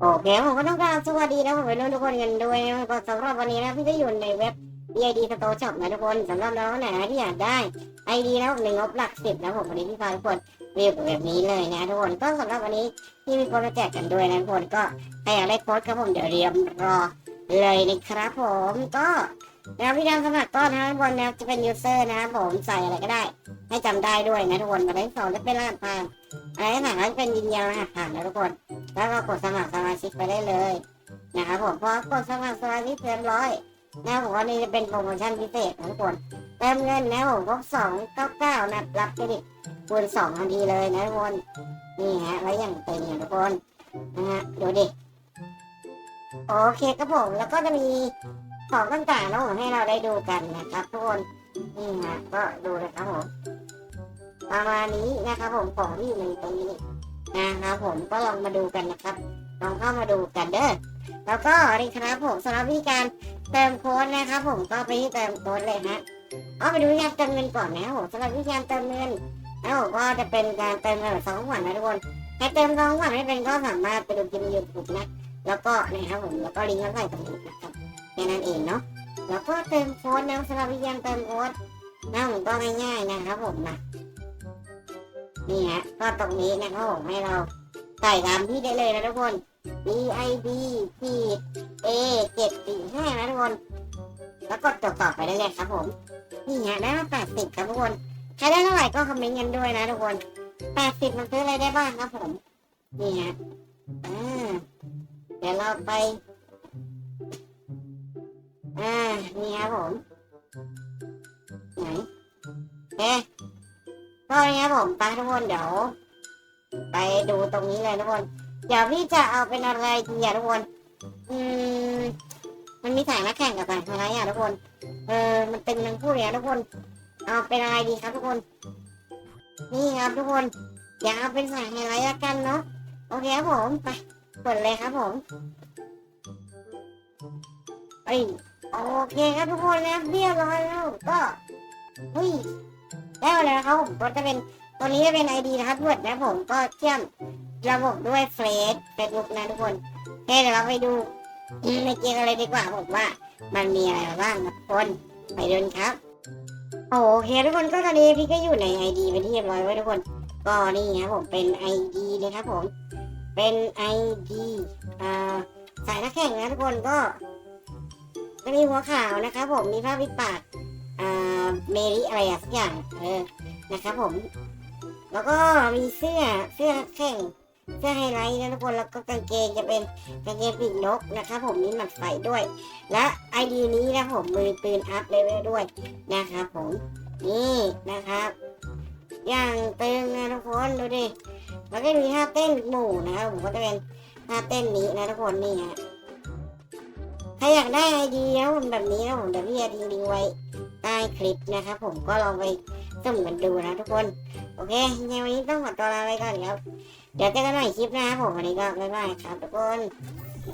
โอเคผมก็ต้องการสวัสดีนะผมไปรุ่นทุกคนกันด้วยนะก็สำหรับวันนี้นะพี่ก็อยู่ในเว็บ EID Store Shop นะทุกคนสำหรับน้องไหนที่อยากได้ ID นะผมในงบหลักสิบนะผมวันนี้พี่พาทุกคนรีวิวแบบนี้เลยนะทุกคนก็สำหรับวันนี้ที่มีโค้ดมาแจกกันด้วยนะทุกคนก็ใครอยากได้โค้ดครับผมเดี๋ยวเรียมรอเลยนะครับผมก็ แนวพี่ดำสมัครก็นะทุกคนนะจะเป็นยูเซอร์นะครับผมใส่อะไรก็ได้ ให้จำได้ด้วยนะทุกคนมาได้สองจะเป็นรหัสผ่านอะไรต่างก็จะเป็นยืนยันรหัสผ่านนะทุกคน แล้วก็กดสมัครสมาชิกไปได้เลยนะครับผมพอกดสมัครสมาชิกเรียบร้อยนะผมว่านี่จะเป็นโปรโมชั่นพิเศษนะทุกคนเติมเงินนะผมครบสองเก้าเก้านะรับเครดิคูณสองทันทีเลยนะทุกคนนี่ฮะแล้วอย่างเต็มเนี่ยทุกคนนะฮะดูดิโอเคครับผมแล้วก็จะมี ของต่างๆนะผมให้เราได้ดูกันนะครับทุกคนนี่ฮะก็ดูเลยครับผมประมาณนี้นะครับผมของที่อยู่ในตรงนี้นะครับผมก็ลองมาดูกันนะครับ ลองเข้ามาดูกันเด้อแล้วก็นี่ครับผมสำหรับวิธีการเติมโค้ดนะครับผมก็ไปที่เติมโค้ดเลยฮะเอาไปดูวิธีการเติมเงินก่อนนะครับผมสำหรับวิธีการเติมเงินแล้วผมก็จะเป็นการเติมเงินแบบสองขวัญนะทุกคนใครเติมสองขวัญไม่เป็นก็สามารถไปดูคลินยูทูบนะแล้วก็นะครับผมแล้วก็ลิงก์ก็ใส่ตรงนี้นะครับ แค่นั้นเองเนาะแล้วก็เติมโค้ดนะสำหรับวิธีการเติมโค้ดนะผมก็ง่ายๆนะครับผมนะนี่ฮะก็ตรงนี้นะครับผมให้เราใส่ตามที่ได้เลยนะทุกคน B I B ขีด A เจ็ดสี่ห้านะทุกคน แล้วกดต่อต่อไปได้เลยครับผมนี่ฮะได้มาแปดสิบครับทุกคนใครได้เท่าไหร่ก็คอมเมนต์กันด้วยนะทุกคนแปดสิบมันซื้ออะไรได้บ้างครับผม นี่ฮะอ่าเดี๋ยวเราไป นี่ครับผมไหนเอ๊ะก็นี่ครับผมไปทุกคนเดี๋ยว ไปดูตรงนี้เลยทุกคน เดี๋ยวพี่จะเอาเป็นอะไรดีอะทุกคน อืม มันมีสายนักแข่งกับสายอะไรอะทุกคน เออ มันเป็นทั้งคู่เลยอะทุกคน เอาเป็นอะไรดีครับทุกคน นี่ครับทุกคนอยากเอาเป็นสายไฮไลท์ละกันเนาะโอเคครับผมไปกดเลยครับผมเอ้ย โอเคครับทุกคนนะเรียบร้อยแล้วก็เฮ้ยได้มาแล้วนะครับผมก็จะเป็นตัวนี้จะเป็น ID นะครับเวิร์ดนะผมก็เชื่อมระบบด้วยเฟซเฟซบุ๊กนะทุกคนโอเคเดี๋ยวเราไปดูในเกมอะไรดีกว่าผมว่า มันมีอะไรบ้างนะทุกคนไปดูกันครับ โอเคทุกคนก็ตอนนี้พี่ก็อยู่ใน ID เป็นที่เรียบร้อยไว้ทุกคน ก็นี่ครับผมเป็น ID นะครับผม เป็น ID อ่าสายนักแข่งนะทุกคนก็ จะมีหัวข่าวนะครับผมมีภาพวิปากอ่าเมริอะไรอะสักอย่างเออนะครับผม แล้วก็มีเสื้อเสื้อแข่งเสื้อไฮไลท์นะทุกคนแล้วก็กางเกงจะเป็นกางเกงปีกนกนะครับผมมีหมัดไฟด้วย และไอดีนี้นะผมมือปืนอัพเลเวลด้วยนะครับผมนี่นะครับ อย่างตึงนะทุกคนดูดิแล้วก็มีท่าเต้นหมู่นะครับผมก็จะเป็นท่าเต้นนี้นะทุกคนนี่ฮะ ใครอยากได้ไอเดียผมแบบนี้นะผมเดี๋ยวพี่จะทิ้งลิงก์ไว้ใต้คลิปนะครับผมก็ลองไปสุ่มกันดูนะทุกคน โอเคยังวันนี้ต้องขอตัวลาไปก่อนครับเดี๋ยวเจอกันใหม่คลิปนะครับผมวันนี้ก็บ๊ายบายครับทุกคน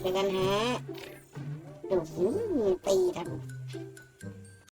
เจอกันฮะดูสิตีกัน